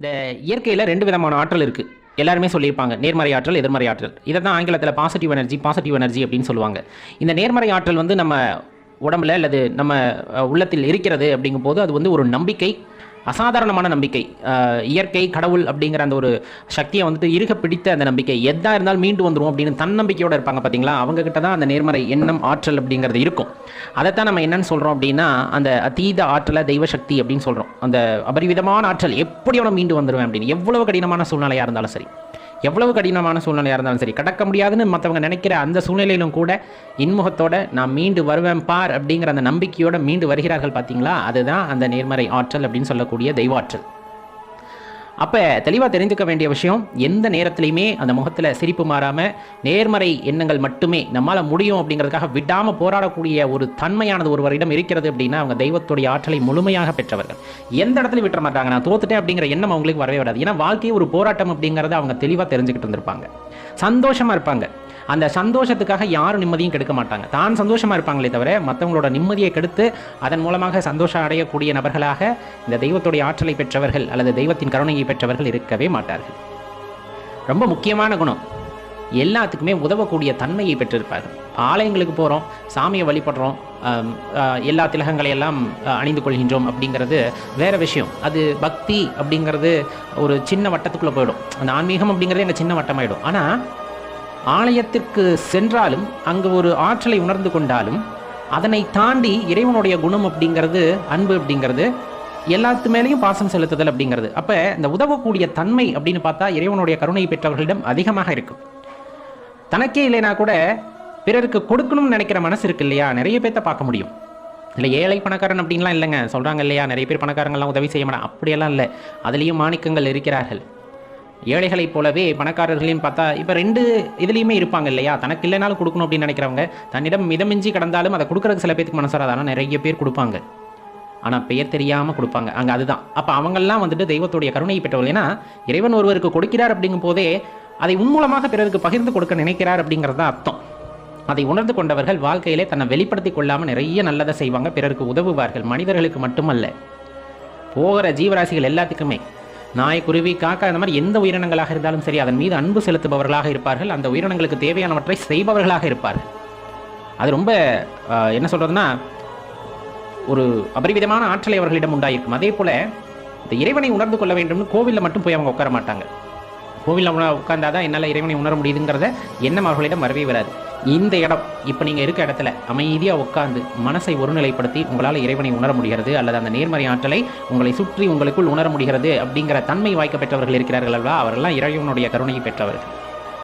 இந்த இயற்கையில் ரெண்டு விதமான ஆற்றல் இருக்குது எல்லாருமே சொல்லியிருப்பாங்க நேர்மறை ஆற்றல் எதிர்மறை ஆற்றல். இதை தான் ஆங்கிலத்தில் பாசிட்டிவ் எனர்ஜி பாசிட்டிவ் எனர்ஜி அப்படின்னு சொல்லுவாங்க. இந்த நேர்மறை ஆற்றல் வந்து நம்ம உடம்புல அல்லது நம்ம உள்ளத்தில் இருக்கிறது அப்படிங்கும்போது அது வந்து ஒரு நம்பிக்கை அசாதாரணமான நம்பிக்கை இயற்கை கடவுள் அப்படிங்கிற அந்த ஒரு சக்தியை வந்துட்டு இருக பிடித்த அந்த நம்பிக்கை. எதாக இருந்தாலும் மீண்டு வந்துடும் அப்படின்னு தன்னம்பிக்கையோடு இருப்பாங்க பார்த்தீங்களா அவங்க கிட்ட தான் அந்த நேர்மறை எண்ணம் ஆற்றல் அப்படிங்கிறது இருக்கும். அதைத்தான் நம்ம என்னன்னு சொல்கிறோம் அப்படின்னா அந்த அதீத ஆற்றலை தெய்வ சக்தி அப்படின்னு சொல்கிறோம் அந்த அபரிவிதமான ஆற்றல் எப்படி அவனை மீண்டு வந்துடுவேன் அப்படின்னு. எவ்வளவு கடினமான சூழ்நிலையாக இருந்தாலும் சரி. எவ்வளவு கடினமான சூழ்நிலையாக இருந்தாலும் சரி கடக்க முடியாதுன்னு மற்றவங்க நினைக்கிற அந்த சூழ்நிலையிலும் கூட இன்முகத்தோட நான் மீண்டு வருவேன் பார் அப்படிங்கிற அந்த நம்பிக்கையோடு மீண்டு வருகிறார்கள் பார்த்தீங்களா அதுதான் அந்த நேர்மறை ஆற்றல் அப்படின்னு சொல்லக்கூடிய தெய்வ ஆற்றல் அப்போ தெளிவாக தெரிஞ்சுக்க வேண்டிய விஷயம் எந்த நேரத்துலையுமே அந்த முகத்தில் சிரிப்பு மாறாமல் நேர்மறை எண்ணங்கள் மட்டுமே நம்மளால் முடியும் அப்படிங்கிறதுக்காக விடாமல் போராடக்கூடிய ஒரு தன்மையானது ஒருவரிடம் இருக்கிறது அப்படின்னா அவங்க தெய்வத்துடைய ஆற்றலை முழுமையாக பெற்றவர்கள். எந்த இடத்துல விட்டுற மாட்டாங்க. நான் தோத்துட்டேன் அப்படிங்கிற எண்ணம் அவங்களுக்கு வரவே வராது. ஏன்னா வாழ்க்கையே ஒரு போராட்டம் அப்படிங்கிறத அவங்க தெளிவாக தெரிஞ்சுக்கிட்டு இருந்திருப்பாங்க. சந்தோஷமாக இருப்பாங்க. அந்த சந்தோஷத்துக்காக யாரும் நிம்மதியும் கெடுக்க மாட்டாங்க. தான் சந்தோஷமாக இருப்பாங்களே தவிர மற்றவங்களோட நிம்மதியை கெடுத்து அதன் மூலமாக சந்தோஷம் அடையக்கூடிய நபர்களாக இந்த தெய்வத்துடைய ஆற்றலை பெற்றவர்கள் அல்லது தெய்வத்தின் கருணையை பெற்றவர்கள் இருக்கவே மாட்டார்கள். ரொம்ப முக்கியமான குணம். எல்லாத்துக்குமே உதவக்கூடிய தன்மையை பெற்றிருப்பார். ஆலயங்களுக்கு போகிறோம் சாமியை வழிபடுறோம் எல்லா திலகங்களை எல்லாம் அணிந்து கொள்கின்றோம் அப்படிங்கிறது வேற விஷயம். அது பக்தி அப்படிங்கிறது ஒரு சின்ன வட்டத்துக்குள்ளே போயிடும். அந்த ஆன்மீகம் அப்படிங்கிறது எங்கள் சின்ன வட்டமாயிடும். ஆனால் ஆலயத்திற்கு சென்றாலும் அங்கு ஒரு ஆற்றலை உணர்ந்து கொண்டாலும் அதனை தாண்டி இறைவனுடைய குணம் அப்படிங்கிறது அன்பு அப்படிங்கிறது எல்லாத்து மேலேயும் பாசம் செலுத்துதல் அப்படிங்கிறது. அப்போ இந்த உதவக்கூடிய தன்மை அப்படின்னு பார்த்தா இறைவனுடைய கருணை பெற்றவர்களிடம் அதிகமாக இருக்கும். தனக்கே இல்லைனா கூட பிறருக்கு கொடுக்கணும்னு நினைக்கிற மனசு இருக்கு இல்லையா? நிறைய பேர்த்த பார்க்க முடியும். இல்லை ஏழை பணக்காரன் அப்படின்லாம் இல்லைங்க. சொல்கிறாங்க இல்லையா? நிறைய பேர் பணக்காரங்கள்லாம் உதவி செய்ய மாட்டாங்க. அப்படியெல்லாம் இல்லை. அதுலேயும் மாணிக்கங்கள் இருக்கிறார்கள். ஏழைகளைப் போலவே பணக்காரர்களையும் பார்த்தா இப்போ ரெண்டு இதுலேயுமே இருப்பாங்க இல்லையா? தனக்கு இல்லைனாலும் கொடுக்கணும் அப்படின்னு நினைக்கிறவங்க தன்னிடம் மிதமிஞ்சி கிடந்தாலும் அதை கொடுக்குறதுக்கு சில பேருக்கு மனசு வராது நிறைய பேர் கொடுப்பாங்க. ஆனால் பெயர் தெரியாமல் கொடுப்பாங்க. அங்கே அதுதான். அப்போ அவங்கெல்லாம் வந்துட்டு தெய்வத்துடைய கருணையை பெற்றவர்கள். ஏன்னா இறைவன் ஒருவருக்கு கொடுக்கிறார் அப்படிங்கும் போதே அதை உன்மூலமாக பிறருக்கு பகிர்ந்து கொடுக்க நினைக்கிறார் அப்படிங்கிறது அர்த்தம். அதை உணர்ந்து கொண்டவர்கள் வாழ்க்கையிலே தன்னை வெளிப்படுத்தி கொள்ளாமல் நிறைய நல்லதை செய்வாங்க. பிறருக்கு உதவுவார்கள். மனிதர்களுக்கு மட்டுமல்ல. போகிற ஜீவராசிகள் எல்லாத்துக்குமே நாய் குருவி காக்கா இந்த மாதிரி எந்த உயிரினங்களாக இருந்தாலும் சரி அதன் மீது அன்பு செலுத்துபவர்களாக இருப்பார்கள். அந்த உயிரினங்களுக்கு தேவையானவற்றை செய்பவர்களாக இருப்பார்கள். அது ரொம்ப என்ன சொல்றதுன்னா ஒரு அபரிவிதமான ஆற்றலை அவர்களிடம் உண்டாயிருக்கும். அதே போல இந்த இறைவனை உணர்ந்து கொள்ள வேண்டும்னு கோவிலில் மட்டும் போய் அவங்க உட்கார மாட்டாங்க. கோவிலில் உட்கார்ந்தாதான் என்னால் இறைவனை உணர முடியுதுங்கிறத எண்ணம் அவர்களிடம் வரவே வராது. இந்த இடம் இப்போ நீங்கள் இருக்க இடத்துல அமைதியாக உட்கார்ந்து மனசை ஒருநிலைப்படுத்தி உங்களால் இறைவனை உணர முடிகிறது அல்லது அந்த நேர்மறை ஆற்றலை உங்களை சுற்றி உங்களுக்குள் உணர முடிகிறது அப்படிங்கிற தன்மை வாய்க்க பெற்றவர்கள் இருக்கிறார்கள் அல்லவா? அவரெல்லாம் இறைவனுடைய கருணையை பெற்றவர்கள்.